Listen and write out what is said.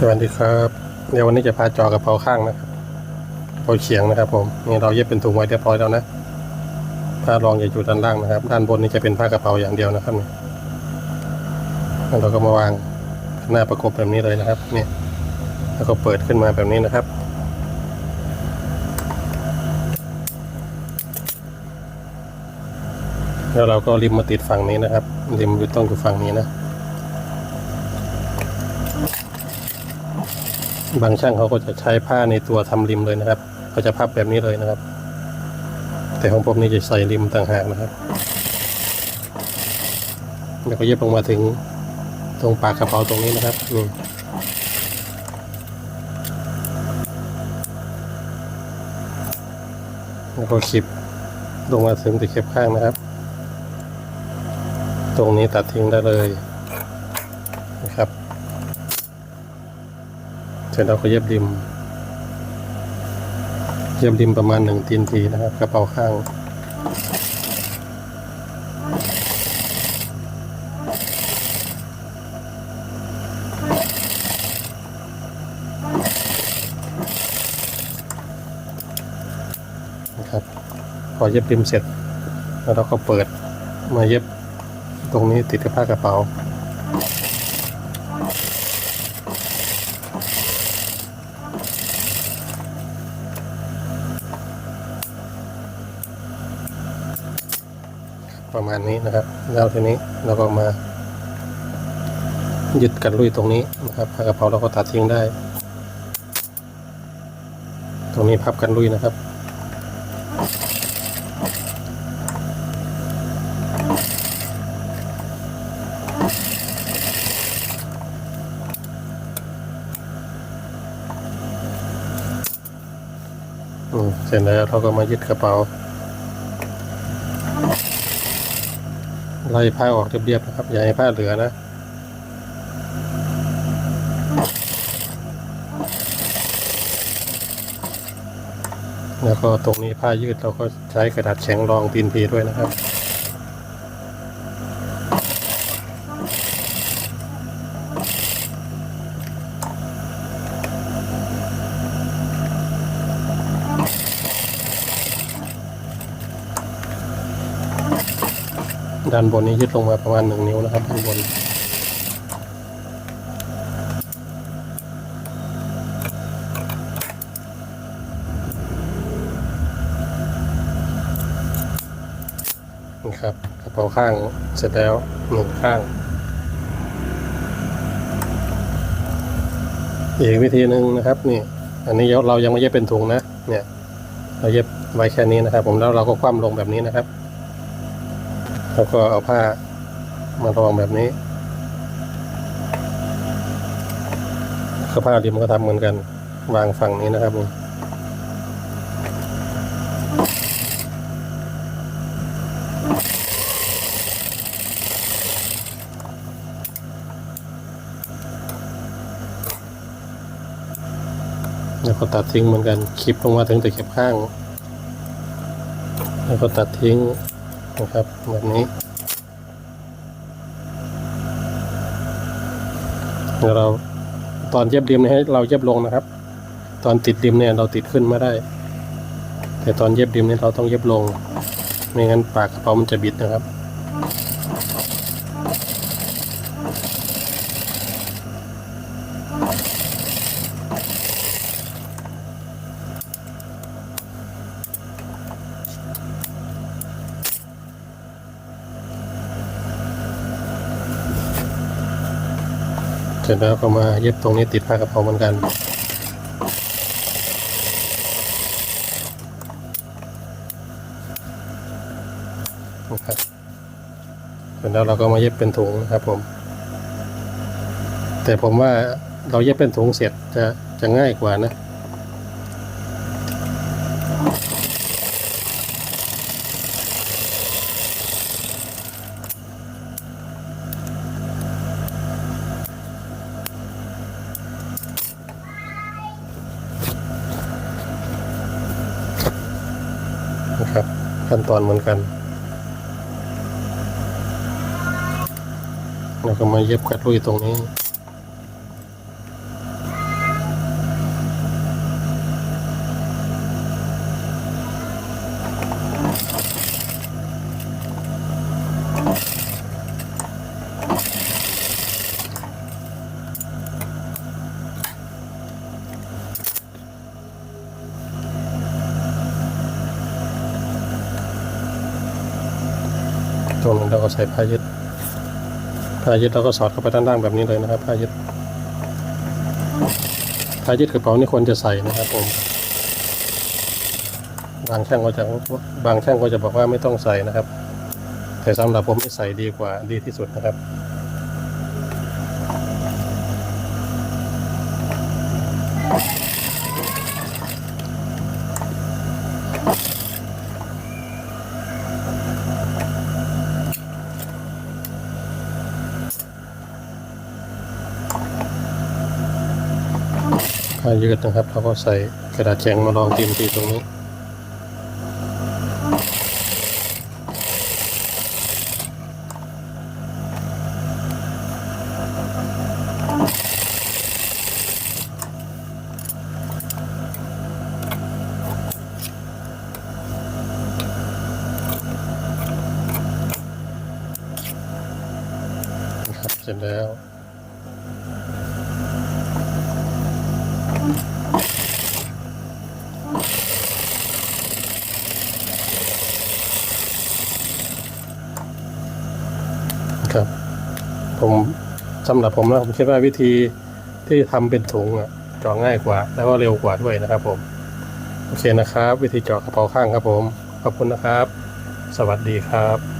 สวัสดีครับเดี๋ยววันนี้จะพาจอกระเพาข้างนะครับเพาเฉียงนะครับ ผมนี่เราเย็บเป็นถุงไว้เรียบร้อยแล้วนะผ้ารองจะอยู่ด้านล่างนะครับ ด้านบนนี่จะเป็นผ้ากระเพราอย่างเดียวนะครับนี่แล้วเราก็มาวางหน้าประกบแบบนี้เลยนะครับเนี่ยแล้วก็เปิดขึ้นมาแบบนี้นะครับแล้วเราก็ริมมาติดฝั่งนี้นะครับริมอยู่ต้องอยู่ฝั่งนี้นะ บางช่างเขาก็จะใช้ผ้าในตัวทำริมเลยนะครับเขาจะพับแบบนี้เลยนะครับ แต่ของผมนี่จะใส่ริมต่างหากนะครับแล้วก็เย็บลงมาถึงตรงปากกระเป๋าตรงนี้นะครับนี่แล้วก็คลิปลงมาถึงตะเข็บข้างนะครับ ตรงนี้ตัดทิ้งได้เลยนะครับเสร็จแล้วก็เย็บริม เย็บริมประมาณหนึ่งตีนทีนะครับ กระเป๋าข้าง นะครับ พอเย็บริมเสร็จ แล้วเราก็เปิดมาเย็บตรงนี้ติดกับผ้ากระเป๋า ประมาณนี้นะครับ แล้วทีนี้เราก็มายึดกันลุยตรงนี้นะครับผ้ากระเพราเราก็ตัดทิ้งได้ ตรงนี้พับกันลุยนะครับเสร็จแล้วเราก็มายึดกระเป๋า ไล่ผ้าออกเรียบๆนะครับ อย่าให้ผ้าเหลือนะแล้วก็ตรงนี้ผ้ายืดเราก็ใช้กระดาษแข็งรองตีนพีด้วยนะครับ ด้านบนนี้ยึดลงมาประมาณหนึ่งนิ้วนะครับด้านบนนี่ครับกระเป๋าข้างเสร็จแล้วหนึ่งข้าง อีกวิธีหนึ่งนะครับนี่อันนี้เรายังไม่เย็บเป็นถุงนะเนี่ย เราเย็บไว้แค่นี้นะครับ ผมแล้วเราก็คว่ำลงแบบนี้นะครับ แล้วก็เอาผ้ามารองแบบนี้ก็ผ้าริมก็ทำเหมือนกัน วางฝั่งนี้นะครับนี่แล้วก็ตัดทิ้งเหมือนกัน คลิปลงมาถึงแตะเข็บข้าง แล้วก็ตัดทิ้ง นะครับแบบนี้เราตอนเย็บริมเนี่ยให้เราเย็บลงนะครับ ตอนติดริมเนี่ยเราติดขึ้นไม่ได้ แต่ตอนเย็บริมเนี่ยเราต้องเย็บลง ไม่งั้นปากกระเป๋ามันจะบิดนะครับ เสร็จแล้วก็มาเย็บตรงนี้ติดผ้ากระเป๋าเหมือนกันนะครับเสร็จแล้วเราก็มาเย็บเป็นถุงนะครับผม แต่ผมว่าเราเย็บเป็นถุงเสร็จจะจะง่ายกว่านะ ขั้นตอนเหมือนกันแล้วก็มาเย็บกัดลุยตรงนี้ เราก็ใส่ผ้ายึดผ้ายึดเราก็สอดเข้าไปด้านล่างแบบนี้เลยนะครับผ้ายึดผ้ายึดกระเป๋านี่ควรจะใส่นะครับผมบางช่างก็จะบางช่างก็จะบอกว่าไม่ต้องใส่นะครับ แต่สำหรับผมนี่ใส่ดีกว่าดีที่สุดนะครับ ผ้ายืดนะครับเราก็ใส่กระดาษแข็งมาลองตีมตีตรงนี้ครับเสร็จแล้ว ครับ ผม สำหรับผมนะผมคิดว่าวิธีที่ทำเป็นถุงอะเจาะง่ายกว่า แล้วก็เร็วกว่าด้วยนะครับผม โอเคนะครับ วิธีเจาะกระเป๋าข้างครับผม ขอบคุณนะครับ สวัสดีครับ